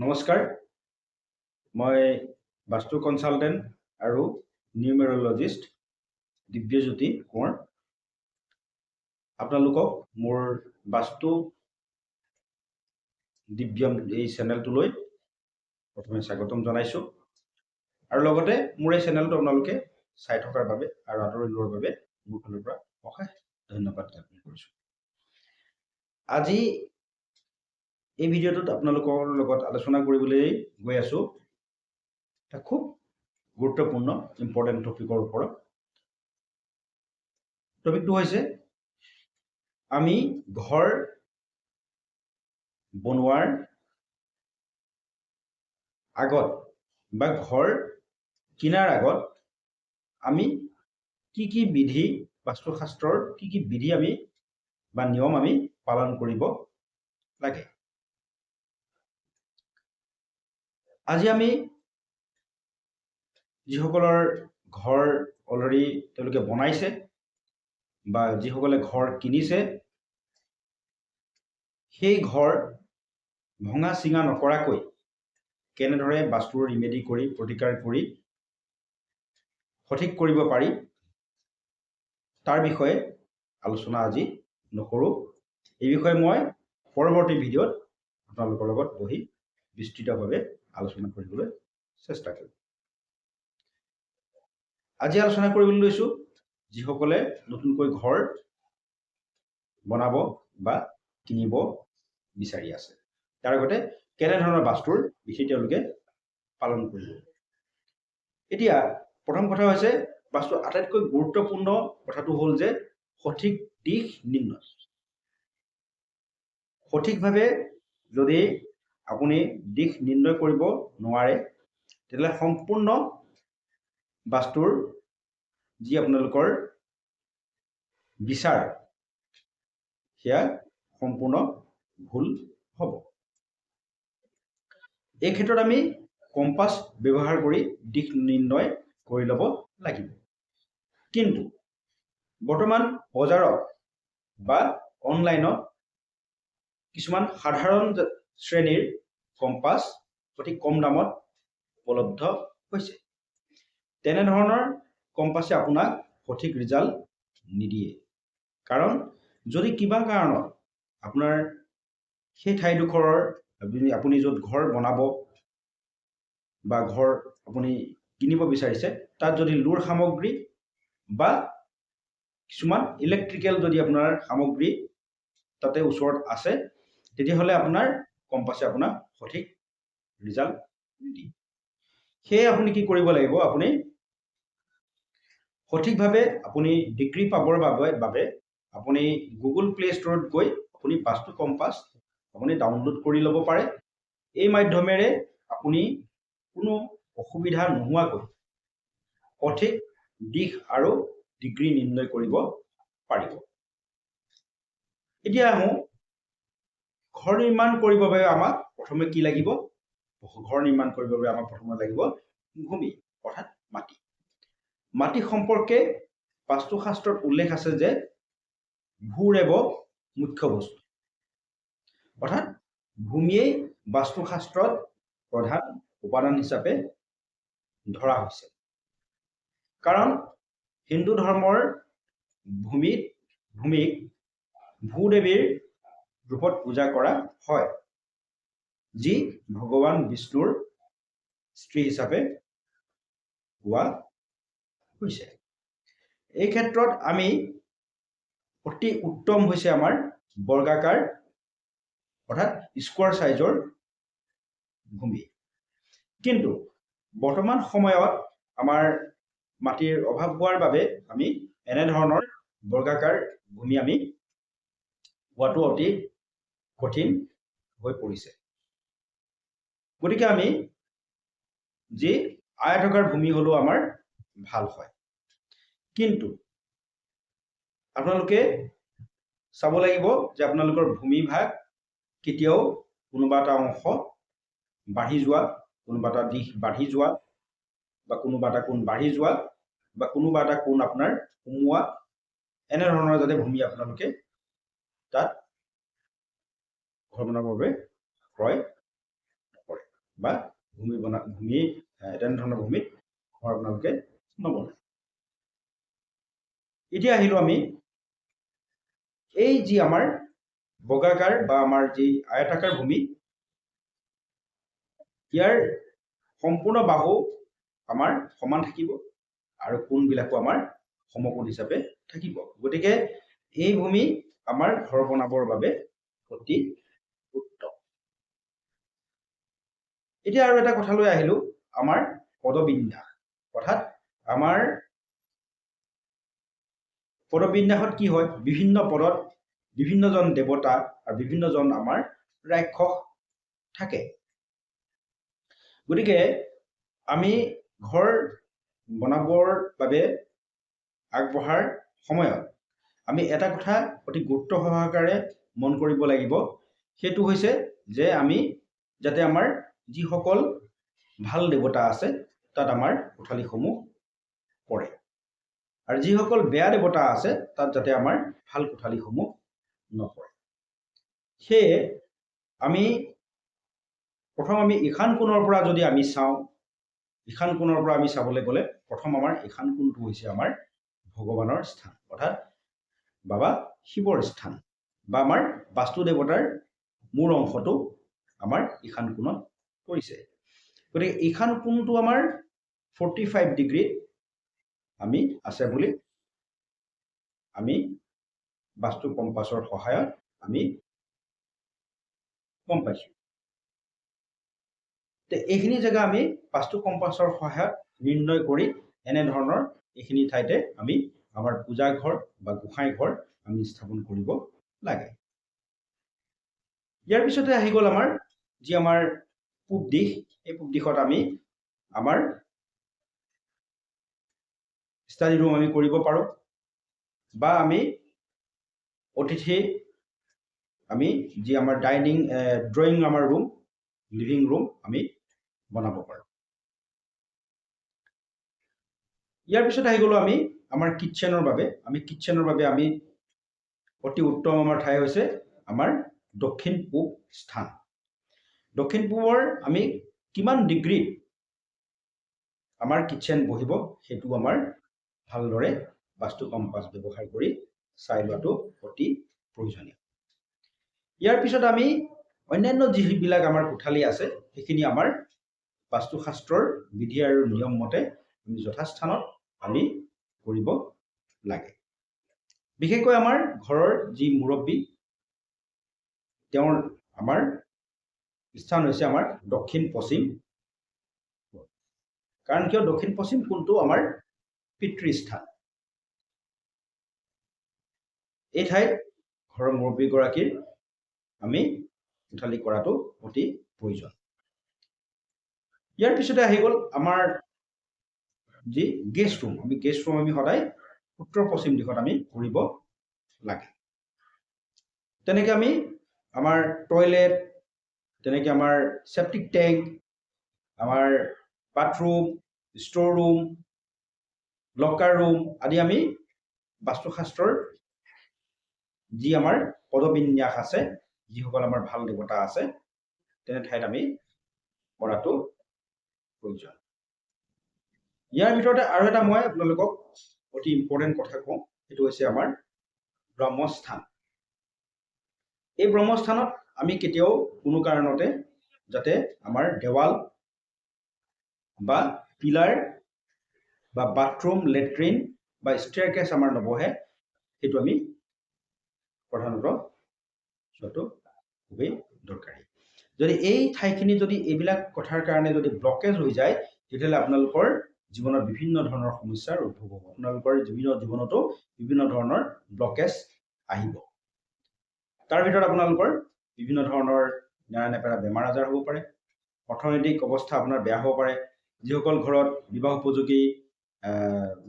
নমস্কাৰ। মই বাস্তু কনচালটেণ্ট আৰু নিউমেৰলজিষ্ট দিব্যজ্যোতি কোঁৱৰ। আপোনালোকক মোৰ বাস্তু দিব্যম এই চেনেলটোলৈ প্ৰথমে স্বাগতম জনাইছোঁ। আৰু লগতে মোৰ এই চেনেলটো আপোনালোকে চাই থকাৰ বাবে আৰু আদৰি লোৱাৰ বাবে মোৰ ফালৰ পৰা অশেষ ধন্যবাদ জ্ঞাপন কৰিছোঁ। আজি এই ভিডিঅ'টোত আপোনালোকৰ লগত আলোচনা কৰিবলৈ গৈ আছোঁ। এটা খুব গুৰুত্বপূৰ্ণ ইম্পৰ্টেণ্ট টপিকৰ ওপৰত। টপিকটো হৈছে আমি ঘৰ বনোৱাৰ আগত বা ঘৰ কিনাৰ আগত আমি কি কি বিধি বাস্তুশাস্ত্ৰৰ কি কি বিধি আমি বা নিয়ম আমি পালন কৰিব লাগে। আজি আমি যিসকলৰ ঘৰ অলৰেডি তেওঁলোকে বনাইছে বা যিসকলে ঘৰ কিনিছে সেই ঘৰ ভঙা চিঙা নকৰাকৈ কেনেদৰে বাস্তুৰ ৰিমেডি কৰি প্ৰতিকাৰ কৰি সঠিক কৰিব পাৰি তাৰ বিষয়ে আলোচনা আজি নকৰোঁ। এই বিষয়ে মই পৰৱৰ্তী ভিডিঅ'ত আপোনালোকৰ লগত বহি বিস্তৃতভাৱে আলোচনা কৰিবলৈ চেষ্টা কৰিম আজি আলোচনা কৰিবলৈ লৈছোঁ যিসকলে নতুনকৈ ঘৰ বনাব বা কিনিব বিচাৰি আছে। তাৰ আগতে কেনেধৰণৰ বাস্তুৰ বিশেষ তেওঁলোকে পালন কৰিব? এতিয়া প্ৰথম কথা হৈছে বাস্তুৰ আটাইতকৈ গুৰুত্বপূৰ্ণ কথাটো হ'ল যে সঠিক দিশ নিৰ্ণয় সঠিকভাৱে যদি আপুনি দিশ নিৰ্ণয় কৰিব নোৱাৰে তেতিয়াহ'লে সম্পূৰ্ণ বাস্তুৰ যি আপোনালোকৰ বিচাৰ সেয়া সম্পূৰ্ণ ভুল হ'ব। এই ক্ষেত্ৰত আমি কম্পাছ ব্যৱহাৰ কৰি দিশ নিৰ্ণয় কৰি ল'ব লাগিব। কিন্তু বৰ্তমান বজাৰত বা অনলাইনত কিছুমান সাধাৰণ শ্ৰেণীৰ কম্পাছ অতি কম দামত উপলব্ধ হৈছে। তেনেধৰণৰ কম্পাছে আপোনাক সঠিক ৰিজাল্ট নিদিয়ে। কাৰণ যদি কিবা কাৰণত আপোনাৰ সেই ঠাইডোখৰৰ আপুনি য'ত ঘৰ বনাব বা ঘৰ আপুনি কিনিব বিচাৰিছে তাত যদি লোৰ সামগ্ৰী বা কিছুমান ইলেক্ট্ৰিকেল যদি আপোনাৰ সামগ্ৰী তাতে ওচৰত আছে তেতিয়াহ'লে আপোনাৰ কম্পাছে আপোনাক সঠিক ৰিজাল্ট নিদিয়ে। সেয়ে আপুনি কি কৰিব লাগিব আপুনি সঠিকভাৱে আপুনি ডিগ্ৰী পাবৰ বাবে বাবে আপুনি গুগল প্লে' ষ্ট'ৰত গৈ আপুনি বাস্তু কম্পাছ আপুনি ডাউনলোড কৰি ল'ব পাৰে। এই মাধ্যমেৰে আপুনি কোনো অসুবিধা নোহোৱাকৈ সঠিক দিশ আৰু ডিগ্ৰী নিৰ্ণয় কৰিব পাৰিব। এতিয়া আহোঁ ঘৰ নিৰ্মাণ কৰিবৰ বাবে আমাক প্ৰথমে কি লাগিব? ঘৰ নিৰ্মাণ কৰিবৰ বাবে আমাক প্ৰথমে লাগিব ভূমি অৰ্থাৎ মাটি। মাটি সম্পৰ্কে বাস্তুশাস্ত্ৰত উল্লেখ আছে যে ভূৰেব মুখ্য বস্তু। অৰ্থাৎ ভূমিয়েই বাস্তুশাস্ত্ৰত প্ৰধান উপাদান হিচাপে ধৰা হৈছে। কাৰণ হিন্দু ধৰ্মৰ ভূমিত ভূমিক ভূদেৱীৰ ৰূপত পূজা কৰা হয়। যি ভগৱান বিষ্ণুৰ স্ত্ৰী হিচাপে কোৱা হৈছে এই ক্ষেত্ৰত আমি অতি উত্তম হৈছে আমাৰ বৰ্গাকাৰ অৰ্থাৎ স্কোৱাৰ চাইজৰ ভূমি। কিন্তু বৰ্তমান সময়ত আমাৰ মাটিৰ অভাৱ হোৱাৰ বাবে আমি এনেধৰণৰ বৰ্গাকাৰ ভূমি আমি পোৱাটো অতি কঠিন হৈ পৰিছে। গতিকে আমি যি আয়তকাৰ ভূমি হ'লেও আমাৰ ভাল হয়। কিন্তু আপোনালোকে চাব লাগিব যে আপোনালোকৰ ভূমিভাগ কেতিয়াও কোনোবা এটা অংশ বাঢ়ি যোৱা কোনোবা এটা দিশ বাঢ়ি যোৱা বা কোনোবা এটা কোণ বাঢ়ি যোৱা বা কোনোবা এটা কোণ আপোনাৰ সোমোৱা এনেধৰণৰ যাতে ভূমি আপোনালোকে তাত বনাবৰ বাবে ক্ৰয় নকৰে বা ভূমি বনা ভূমি তেনেধৰণৰ ভূমিত ঘৰ আপোনালোকে নবনায় এতিয়া আহিলো আমি এই যি আমাৰ বগাকাৰ বা আমাৰ যি আয়তাকাৰ ভূমি ইয়াৰ সম্পূৰ্ণ বাহু আমাৰ সমান থাকিব আৰু কোণবিলাকো আমাৰ সমকোণ হিচাপে থাকিব। গতিকে এই ভূমি আমাৰ ঘৰ বনাবৰ বাবে অতি উত্তম এতিয়া আৰু এটা কথালৈ আহিলো আমাৰ পদবিন্যাস। অৰ্থাৎ আমাৰ পদবিন্যাসত কি হয়? বিভিন্ন পদত বিভিন্নজন দেৱতা আৰু বিভিন্নজন আমাৰ ৰাক্ষস থাকে। গতিকে আমি ঘৰ বনাবৰ বাবে আগবঢ়াৰ সময়ত আমি এটা কথা অতি গুৰুত্ব সহকাৰে মন কৰিব লাগিব। সেইটো হৈছে যে আমি যাতে আমাৰ যিসকল ভাল দেৱতা আছে তাত আমাৰ কোঠালিসমূহ পৰে। আৰু যিসকল বেয়া দেৱতা আছে তাত যাতে আমাৰ ভাল কোঠালিসমূহ নপৰে। সেয়ে আমি প্ৰথম আমি ঈশান কোণৰ পৰা যদি আমি চাওঁ ঈশান কোণৰ পৰা আমি চাবলৈ গ'লে প্ৰথম আমাৰ ঈশান কোণটো হৈছে আমাৰ ভগৱানৰ স্থান অৰ্থাৎ বাবা শিৱৰ স্থান বা আমাৰ বাস্তু দেৱতাৰ মূল অংশটো আমাৰ ঈশান কোণত পৰিছে। গতিকে ঈশান কোণটো আমাৰ ফৰ্টি ফাইভ ডিগ্ৰীত আমি আছে বুলি আমি বাস্তু কম্পাছৰ সহায়ত আমি গম পাইছোঁ। এইখিনি জেগা আমি বাস্তু কম্পাছৰ সহায়ত নিৰ্ণয় কৰি এনেধৰণৰ এইখিনি ঠাইতে আমি আমাৰ পূজা ঘৰ বা গোসাঁই ঘৰ আমি স্থাপন কৰিব লাগে। ইয়াৰ পিছতে আহি গ'ল আমাৰ যি আমাৰ পূব দিশ এই পূব দিশত আমি আমাৰ ষ্টাডি ৰুম আমি কৰিব পাৰোঁ বা আমি অতিথি আমি যি আমাৰ ডাইনিং ড্ৰয়িং আমাৰ ৰুম লিভিং ৰুম আমি বনাব পাৰোঁ। ইয়াৰ পিছত আহি গ'লোঁ আমি আমাৰ কিটচেনৰ বাবে। আমি কিটচেনৰ বাবে আমি অতি উত্তম আমাৰ ঠাই হৈছে আমাৰ দক্ষিণ পূব স্থান। দক্ষিণ পূবৰ আমি কিমান ডিগ্ৰীত আমাৰ কিটচেন বহিব সেইটো আমাৰ ভালদৰে বাস্তু কম্পাছ ব্যৱহাৰ কৰি চাই লোৱাটো অতি প্ৰয়োজনীয়। ইয়াৰ পিছত আমি অন্যান্য যিবিলাক আমাৰ কোঠালি আছে সেইখিনি আমাৰ বাস্তুশাস্ত্ৰৰ বিধি আৰু নিয়ম মতে আমি যথাস্থানত আমি কৰিব লাগে। বিশেষকৈ আমাৰ ঘৰৰ যি মুৰব্বী তেওঁৰ আমাৰ স্থান হৈছে আমাৰ দক্ষিণ পশ্চিম কাৰণ কিয়? দক্ষিণ পশ্চিম কোণটো আমাৰ পিতৃস্থান। এই ঠাইত ঘৰৰ মুৰব্বীগৰাকীৰ আমি কোঠালি কৰাটো অতি প্ৰয়োজন। ইয়াৰ পিছতে আহি গ'ল আমাৰ যি গেষ্ট ৰুম আমি গেষ্ট ৰুম আমি সদায় উত্তৰ পশ্চিম দিশত আমি কৰিব লাগে। তেনেকৈ আমি আমাৰ টয়লেট তেনেকৈ আমাৰ চেপ্টিক টেংক আমাৰ bathroom store room locker room আদি আমি বাস্তুশাস্ত্ৰৰ যি আমাৰ পদবিন্যাস আছে যিসকল আমাৰ ভাল দেৱতা আছে তেনে ঠাইত আমি কৰাটো প্ৰয়োজন। ইয়াৰ ভিতৰতে আৰু এটা মই আপোনালোকক অতি ইম্পৰ্টেণ্ট কথা কওঁ সেইটো হৈছে আমাৰ ব্ৰহ্মস্থান। এই ব্ৰহ্মস্থানত আমি কেতিয়াও কোনো কাৰণতে যাতে আমাৰ দেৱাল বা পিলাৰ বা বাথৰুম লেট্ৰিন বা ষ্টেয়াৰকেছ আমাৰ নবহে সেইটো আমি প্ৰধানতঃ চোৱাটো খুবেই দৰকাৰী। যদি এই ঠাইখিনি যদি এইবিলাক কথাৰ কাৰণে যদি ব্লকেজ হৈ যায় তেতিয়াহ'লে আপোনালোকৰ জীৱনত বিভিন্ন ধৰণৰ সমস্যাৰ উদ্ভৱ হ'ব। আপোনালোকৰ জীৱনতো বিভিন্ন ধৰণৰ ব্লকেজ আহিব। তাৰ ভিতৰত আপোনালোকৰ বিভিন্ন ধৰণৰ নেৰা নেপেৰা বেমাৰ আজাৰ হ'ব পাৰে অৰ্থনৈতিক অৱস্থা আপোনাৰ বেয়া হ'ব পাৰে যিসকল ঘৰত বিবাহ উপযোগী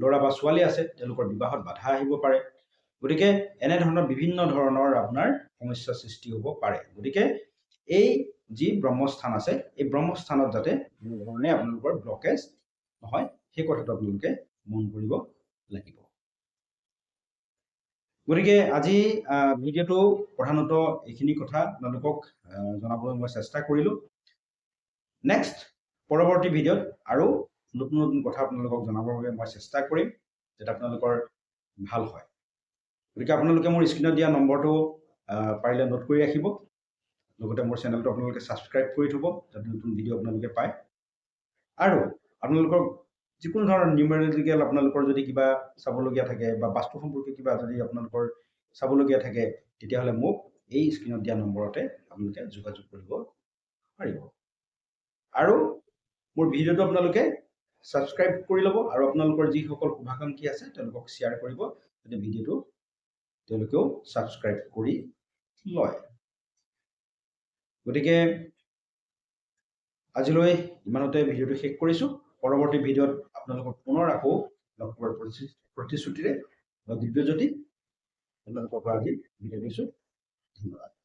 ল'ৰা বা ছোৱালী আছে তেওঁলোকৰ বিবাহত বাধা আহিব পাৰে। গতিকে এনেধৰণৰ বিভিন্ন ধৰণৰ আপোনাৰ সমস্যাৰ সৃষ্টি হ'ব পাৰে। গতিকে এই যি ব্ৰহ্মস্থান আছে এই ব্ৰহ্মস্থানত যাতে কোনো ধৰণে আপোনালোকৰ ব্লকেজ নহয় সেই কথাটো আপোনালোকে মন কৰিব লাগিব। গতিকে আজি ভিডিঅ'টো প্ৰধানত এইখিনি কথা আপোনালোকক জনাবলৈ মই চেষ্টা কৰিলোঁ। নেক্সট পৰৱৰ্তী ভিডিঅ'ত আৰু নতুন নতুন কথা আপোনালোকক জনাবৰ বাবে মই চেষ্টা কৰিম যাতে আপোনালোকৰ ভাল হয়। গতিকে আপোনালোকে মোৰ স্ক্ৰীণত দিয়া নম্বৰটো পাৰিলে নোট কৰি ৰাখিব। লগতে মোৰ চেনেলটো আপোনালোকে ছাবস্ক্ৰাইব কৰি থ'ব যাতে নতুন ভিডিঅ' আপোনালোকে পায়। আৰু আপোনালোকৰ যিকোনো ধৰণৰ নিউমেৰিকেল আপোনালোকৰ যদি কিবা চাবলগীয়া থাকে বা বাস্তু সম্পৰ্কীয় কিবা যদি আপোনালোকৰ চাবলগীয়া থাকে তেতিয়াহ'লে মোক এই স্ক্ৰীণত দিয়া নম্বৰতে আপোনালোকে যোগাযোগ কৰিব পাৰিব। আৰু মোৰ ভিডিঅ'টো আপোনালোকে ছাবস্ক্ৰাইব কৰি ল'ব আৰু আপোনালোকৰ যিসকল শুভাকাংক্ষী আছে তেওঁলোকক শ্বেয়াৰ কৰিব যাতে ভিডিঅ'টো তেওঁলোকেও ছাবস্ক্ৰাইব কৰি লয়। গতিকে আজিলৈ ইমানতে ভিডিঅ'টো শেষ কৰিছোঁ। পৰৱৰ্তী ভিডিঅ'ত আপোনালোকক পুনৰ আকৌ লগ পোৱাৰ প্ৰতি- প্ৰতিশ্ৰুতিৰে দিব্যজ্যোতি আপোনালোকৰ পৰা আজি বিদায় লৈছোঁ ধন্যবাদ।